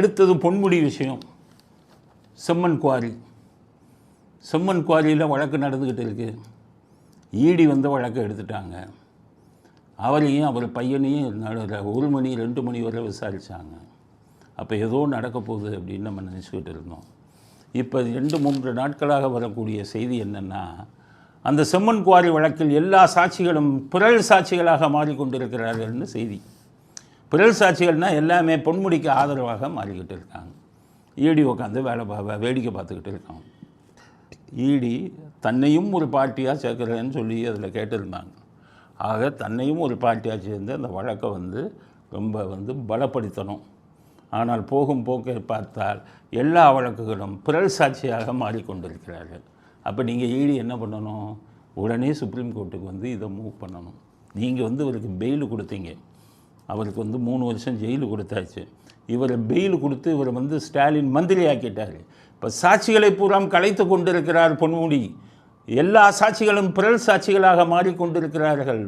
அடுத்தது பொன்முடி விஷயம். செம்மன் குவாரி. செம்மன் குவாரியில் வழக்கு நடந்துக்கிட்டு இருக்குது ஈடி வந்து வழக்கு எடுத்துட்டாங்க. அவரையும் அவர் பையனையும் ஒரு மணி ரெண்டு மணி வரை விசாரித்தாங்க அப்போ ஏதோ நடக்க போகுது அப்படின்னு நம்ம நினச்சிக்கிட்டு இருந்தோம். இப்போ ரெண்டு மூன்று நாட்களாக வரக்கூடிய செய்தி என்னென்னா அந்த செம்மன் குவாரி வழக்கில் எல்லா சாட்சிகளும் பிறல் சாட்சிகளாக மாறிக்கொண்டிருக்கிறார்கள்னு செய்தி. பிறல் சாட்சிகள்னால் எல்லாமே பொன்முடிக்கு ஆதரவாக மாறிக்கிட்டு இருக்காங்க. ஈடி உட்காந்து வேலை பா வே- வேடிக்கை பார்த்துக்கிட்டு இருக்காங்க. ஈடி தன்னையும் ஒரு பார்ட்டியாக சேர்க்குறேன்னு சொல்லி அதில் கேட்டிருந்தாங்க. ஆக தன்னையும் ஒரு பார்ட்டியாக சேர்ந்து அந்த வழக்கை வந்து ரொம்ப வந்து பலப்படுத்தணும். ஆனால் போகும் போக்கை பார்த்தால் எல்லா வழக்குகளும் பிறல் சாட்சியாக மாறிக்கொண்டிருக்கிறார்கள். அப்போ நீங்கள் ஈடி என்ன பண்ணணும்? உடனே சுப்ரீம் கோர்ட்டுக்கு வந்து இதை மூவ் பண்ணணும். நீங்கள் வந்து இவருக்கு பெயில் கொடுத்தீங்க. அவருக்கு வந்து மூணு வருஷம் ஜெயிலு கொடுத்தாச்சு. இவரை பெயில் கொடுத்து இவரை வந்து ஸ்டாலின் மந்திரி ஆக்கிட்டார் இப்போ சாட்சிகளை பூராம் கலைத்து கொண்டிருக்கிறார் பொன்முடி. எல்லா சாட்சிகளும் பிறல் சாட்சிகளாக மாறிக்கொண்டிருக்கிறார்கள்.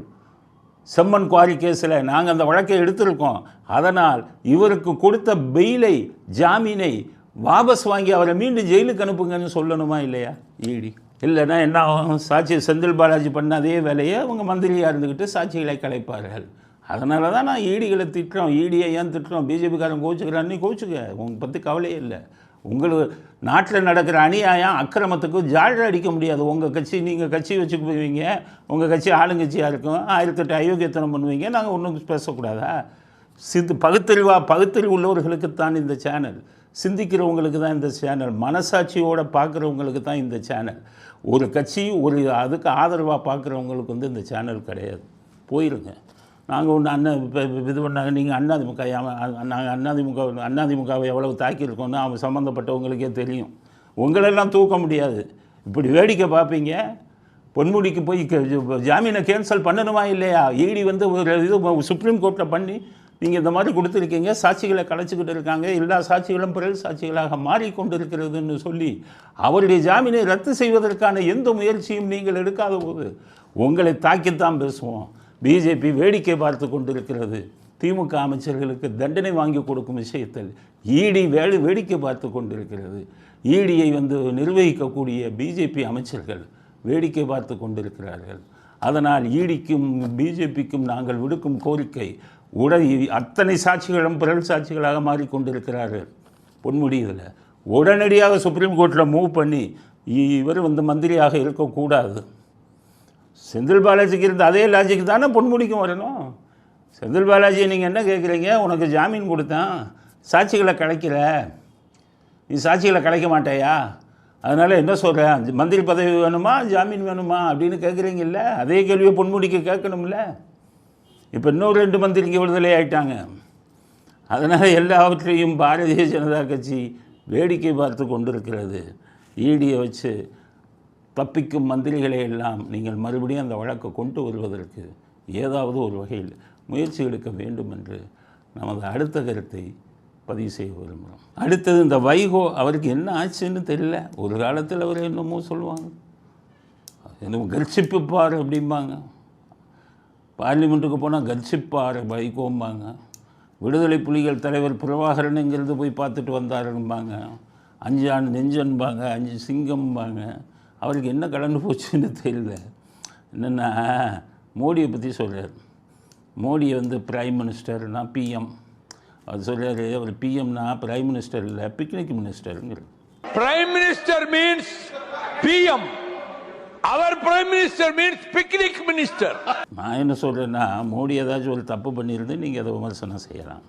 செம்மன் குவாரி கேஸில் நாங்கள் அந்த வழக்கை எடுத்திருக்கோம். அதனால் இவருக்கு கொடுத்த பெயிலை ஜாமீனை வாபஸ் வாங்கி அவரை மீண்டும் ஜெயிலுக்கு அனுப்புங்கன்னு சொல்லணுமா இல்லையா? ஈடி இல்லைன்னா என்ன ஆகும்? சாட்சி செந்தில் பாலாஜி பண்ண அதே வேலையை அவங்க மந்திரியாக இருந்துக்கிட்டு சாட்சிகளை கலைப்பார்கள். அதனால தான் நான் ஈடிகளை திட்டுறோம். ஈடியை ஏன் திட்டுறோம்? பிஜேபிக்காரன் கோச்சுக்கிறான்னு கோச்சுக்க உங்களை பற்றி கவலையே இல்லை. உங்களுக்கு நாட்டில் நடக்கிற அநியாயம் அக்கிரமத்துக்கு ஜாழ அடிக்க முடியாது. உங்கள் கட்சி நீங்கள் கட்சி வச்சு போவீங்க. உங்கள் கட்சி ஆளுங்கட்சியாக இருக்கும். ஆயிரத்தெட்டு அயோக்கியத்தனம் பண்ணுவீங்க. நாங்கள் ஒன்றும் பேசக்கூடாதா? சிந்து பகுத்தறிவா பகுத்தறிவு உள்ளவர்களுக்குத்தான் இந்த சேனல். சிந்திக்கிறவங்களுக்கு தான் இந்த சேனல். மனசாட்சியோடு பார்க்குறவங்களுக்கு தான் இந்த சேனல். ஒரு கட்சி ஒரு அதுக்கு ஆதரவாக பார்க்குறவங்களுக்கு வந்து இந்த சேனல் கிடையாது. போயிருங்க. நாங்கள் ஒன்று அண்ணன் இப்போ இது பண்ணாங்க நீங்கள் அண்ணாதிமுக நாங்கள் அண்ணாதிமுக அண்ணாதிமுகவை எவ்வளவு தாக்கியிருக்கோன்னு அவன் சம்மந்தப்பட்டவங்களுக்கே தெரியும். உங்களெல்லாம் தூக்க முடியாது. இப்படி வேடிக்கை பார்ப்பீங்க. பொன்முடிக்கு போய் ஜாமீனை கேன்சல் பண்ணணுமா இல்லையா? ஈடி வந்து ஒரு இது சுப்ரீம் கோர்ட்டில் பண்ணி நீங்கள் இந்த மாதிரி கொடுத்துருக்கீங்க. சாட்சிகளை கலைச்சிக்கிட்டு இருக்காங்க. எல்லா சாட்சிகளும் பிறல் சாட்சிகளாக மாறிக்கொண்டிருக்கிறதுன்னு சொல்லி அவருடைய ஜாமீனை ரத்து செய்வதற்கான எந்த முயற்சியும் நீங்கள் எடுக்காத போது உங்களை தாக்கித்தான் பேசுவோம். பிஜேபி வேடிக்கை பார்த்து கொண்டிருக்கிறது. திமுக அமைச்சர்களுக்கு தண்டனை வாங்கி கொடுக்கும் விஷயத்தில் ஈடி வேலை வேடிக்கை பார்த்து கொண்டிருக்கிறது. ஈடியை வந்து நிர்வகிக்கக்கூடிய பிஜேபி அமைச்சர்கள் வேடிக்கை பார்த்து கொண்டிருக்கிறார்கள். அதனால் ஈடிக்கும் பிஜேபிக்கும் நாங்கள் விடுக்கும் கோரிக்கை உடல் அத்தனை சாட்சிகளும் பிறல் சாட்சிகளாக மாறிக்கொண்டிருக்கிறார்கள். பொன்முடி இதில் உடனடியாக சுப்ரீம் கோர்ட்டில் மூவ் பண்ணி இவர் வந்து மந்திரியாக இருக்கக்கூடாது. செந்தில் பாலாஜிக்கு இருந்த அதே லாஜிக் தானே பொன்முடிக்கும் வரணும்? செந்தில் பாலாஜி நீங்கள் என்ன கேட்குறீங்க உனக்கு ஜாமீன் கொடுத்தேன். சாட்சிகளை கலைக்கிற நீ சாட்சிகளை கலைக்க மாட்டேயா? அதனால் என்ன சொல்கிறேன் மந்திரி பதவி வேணுமா? ஜாமீன் வேணுமா? அப்படின்னு கேட்குறீங்கல்ல அதே கேள்வியை பொன்முடிக்கு கேட்கணும்ல? இப்போ இன்னொரு ரெண்டு மந்திரிக்கு விடுதலை ஆயிட்டாங்க. அதனால் எல்லாவற்றையும் பாரதிய ஜனதா கட்சி வேடிக்கை பார்த்து கொண்டிருக்கிறது. ஈடியை வச்சு தப்பிக்கும் மந்திரிகளை எல்லாம் நீங்கள் மறுபடியும் அந்த வழக்கை கொண்டு வருவதற்கு ஏதாவது ஒரு வகையில் முயற்சி எடுக்க வேண்டும் என்று நமது அடுத்த கருத்தை பதிவு செய்ய விரும்புகிறோம். அடுத்தது இந்த வைகோ அவருக்கு என்ன ஆச்சுன்னு தெரியல. ஒரு காலத்தில் அவர் என்னமோ சொல்லுவாங்க. என்னமோ கர்ச்சிப்புப்பார் அப்படிம்பாங்க. பார்லிமெண்ட்டுக்கு போனால் கர்ச்சிப்பார் வைகோம்பாங்க. விடுதலை புலிகள் தலைவர் பிரபாகரனுங்கிறது போய் பார்த்துட்டு வந்தாரும்பாங்க. அஞ்சு ஆண்டு நெஞ்சன்பாங்க அஞ்சு சிங்கம்பாங்க. அவருக்கு என்ன கலந்து போச்சுன்னு தெரியல. என்னென்னா மோடியை பற்றி சொல்கிறார் மோடியை வந்து பிரைம் மினிஸ்டர்னா பிஎம் அவர் சொல்கிறாரு அவர் பிஎம்னா பிரைம் மினிஸ்டர் இல்லை பிக்னிக் மினிஸ்டருங்கிறது Prime Minister means PM. Our Prime Minister means picnic minister. நான் என்ன சொல்கிறேன்னா மோடி ஏதாச்சும் ஒரு தப்பு பண்ணியிருந்து நீங்கள் அதை விமர்சனம் செய்யலாம்.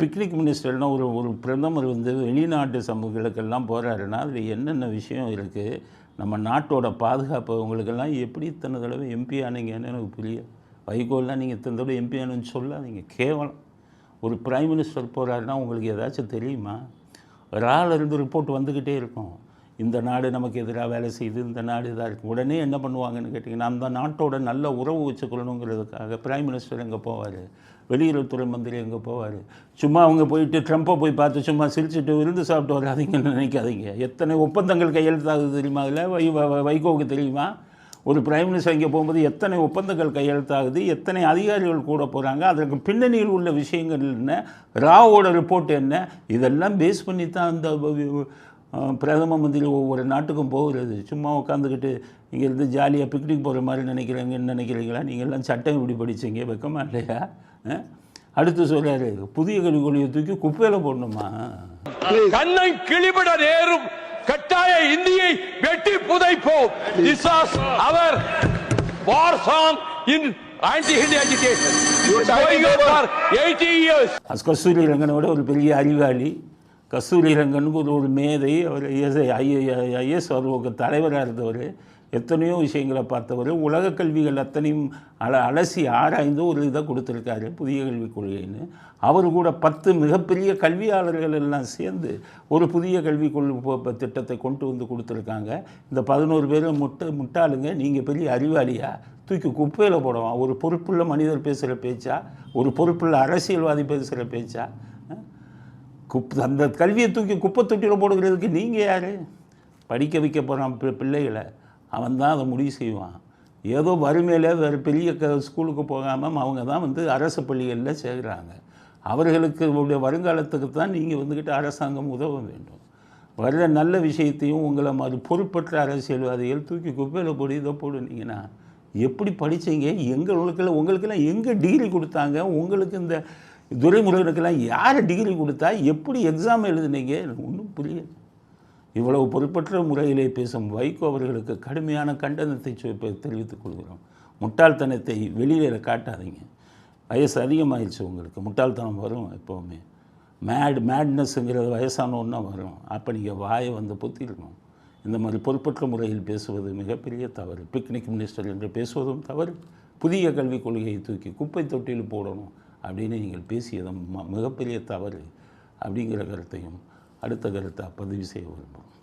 பிக்னிக் மினிஸ்டர்னா ஒரு ஒரு பிரதமர் வந்து வெளிநாட்டு சமூகங்களுக்கெல்லாம் போகிறாருன்னா அதில் என்னென்ன விஷயம் இருக்குது நம்ம நாட்டோட பாதுகாப்பு உங்களுக்கெல்லாம் எப்படி இத்தனை தடவை எம்பி ஆனீங்கன்னு எனக்கு புரியல வைகோல்லாம் நீங்கள் இத்தனை தடவை எம்பி ஆனுன்னு சொல்லாதீங்க கேவலம். ஒரு பிரைம் மினிஸ்டர் போகிறாருன்னா உங்களுக்கு ஏதாச்சும் தெரியுமா? ஒரு ஆள் இருந்து ரிப்போர்ட் வந்துக்கிட்டே இருக்கும். இந்த நாடு நமக்கு எதிராக வேலை செய்யுது இந்த நாடு இதாக இருக்குது உடனே என்ன பண்ணுவாங்கன்னு கேட்டிங்கன்னா அந்த நாட்டோட நல்ல உறவு வச்சுக்கொள்ளணுங்கிறதுக்காக பிரைம் மினிஸ்டர் எங்கே போவார்? வெளியுறவுத்துறை மந்திரி எங்கே போவார்? சும்மா அவங்க போயிட்டு ட்ரம்ப்பை போய் பார்த்து சும்மா சிரிச்சுட்டு விருந்து சாப்பிட்டு வராதிங்கன்னு நினைக்காதீங்க. எத்தனை ஒப்பந்தங்கள் கையெழுத்தாகுது தெரியுமா அதில்? வை வைகோவுக்கு தெரியுமா? ஒரு பிரைம் மினிஸ்டர் இங்கே போகும்போது எத்தனை ஒப்பந்தங்கள் கையெழுத்தாகுது? எத்தனை அதிகாரிகள் கூட போகிறாங்க அதற்கு பின்னணியில் உள்ள விஷயங்கள் என்ன? ராவோட ரிப்போர்ட் என்ன? இதெல்லாம் பேஸ் பண்ணி தான் அந்த பிரதம மந்திரி ஒவ்வொரு நாட்டுக்கும் போகிறது. சும்மா உட்காந்துக்கிட்டு இங்கேருந்து ஜாலியாக பிக்னிக் போகிற மாதிரி நினைக்கிறீங்கன்னு நினைக்கிறீங்களா? நீங்கள் எல்லாம் சட்டம் இப்படி படிச்சீங்க வெக்கமா இல்லையா? அடுத்து சொல்றாரு புதிய கல்விக் கொள்கையை தூக்கி குப்பையில் போடணுமா? கண்ணை கிளிபட நேரும் கட்டாய இந்தியை வெட்டி புதைப்போம். This was our war song in anti Hindi agitation going on for 80 years. As Kasturi ரங்கனோட ஒரு பெரிய அறிவாளி கஸ்தூரி ரங்கன் ஒரு ஒரு மேதை அவர் ஐஎஸ் ஐஎஸ் அவருக்கு தலைவராக இருந்தவர் எத்தனையோ விஷயங்களை பார்த்தவர் உலக கல்விகள் அத்தனையும் அல அலசி ஆராய்ந்து ஒரு இதை கொடுத்துருக்காரு புதிய கல்விக் கொள்கைன்னு. அவர் கூட பத்து மிகப்பெரிய கல்வியாளர்கள் எல்லாம் சேர்ந்து ஒரு புதிய கல்விக் கொள்கை திட்டத்தை கொண்டு வந்து கொடுத்துருக்காங்க. இந்த பதினோரு பேரும் முட்டை முட்டாளுங்க நீங்கள் பெரிய அறிவாளியா? தூக்கி குப்பையில் போடுவான் ஒரு பொறுப்புள்ள மனிதர் பேசுகிற பேச்சா? ஒரு பொறுப்புள்ள அரசியல்வாதி பேசுகிற பேச்சா? குப் அந்த கல்வியை தூக்கி குப்பை தொட்டியில் போடுகிறதுக்கு நீங்கள் யார்? படிக்க வைக்க போகிறான் பிள்ளைகளை. அவன் தான் அதை முடிவு செய்வான். ஏதோ வறுமையில் வேறு பெரிய க ஸ்கூலுக்கு போகாமல் அவங்க தான் வந்து அரசு பள்ளிகளில் சேர்கிறாங்க அவர்களுக்கு உடைய வருங்காலத்துக்கு தான் நீங்கள் வந்துக்கிட்டு அரசாங்கம் உதவ வேண்டும். வர்ற நல்ல விஷயத்தையும் உங்களை மாதிரி பொறுப்பற்ற அரசியல்வாதிகள் தூக்கி குப்பையில் போடு இதை போடுனீங்கன்னா எப்படி படித்தீங்க எங்களுக்கெல்லாம் உங்களுக்கெல்லாம் எங்கே டிகிரி கொடுத்தாங்க? உங்களுக்கு இந்த துரைமுருகனுக்கெல்லாம் யார் டிகிரி கொடுத்தா எப்படி எக்ஸாம் எழுதுனீங்க? எனக்கு ஒன்றும் புரியல. இவ்வளவு பொறுப்பற்ற முறையிலே பேசும் வைகோ அவர்களுக்கு கடுமையான கண்டனத்தை சொ- தெரிவித்துக் கொள்கிறோம். முட்டாள்தனத்தை வெளியில் காட்டாதீங்க. வயசு அதிகமாயிடுச்சு உங்களுக்கு. முட்டாள்தனம் வரும் எப்போவுமே. மேட் மேட்னஸ்ங்கிறது வயசானவன்னா வரும். அப்போ நீங்கள் வாயை வந்து பொத்திருக்கணும் இந்த மாதிரி பொறுப்பற்ற முறையில் பேசுவது மிகப்பெரிய தவறு. பிக்னிக் மினிஸ்டர் என்று பேசுவதும் தவறு. புதிய கல்விக் கொள்கையை தூக்கி குப்பை தொட்டியில் போடணும். அப்படின்னு நீங்கள் பேசியதும் ம- மிகப்பெரிய தவறு அப்படிங்கிற கருத்தையும் அடுத்த கருத்தை பதிவு செய்ய விரும்புகிறோம்.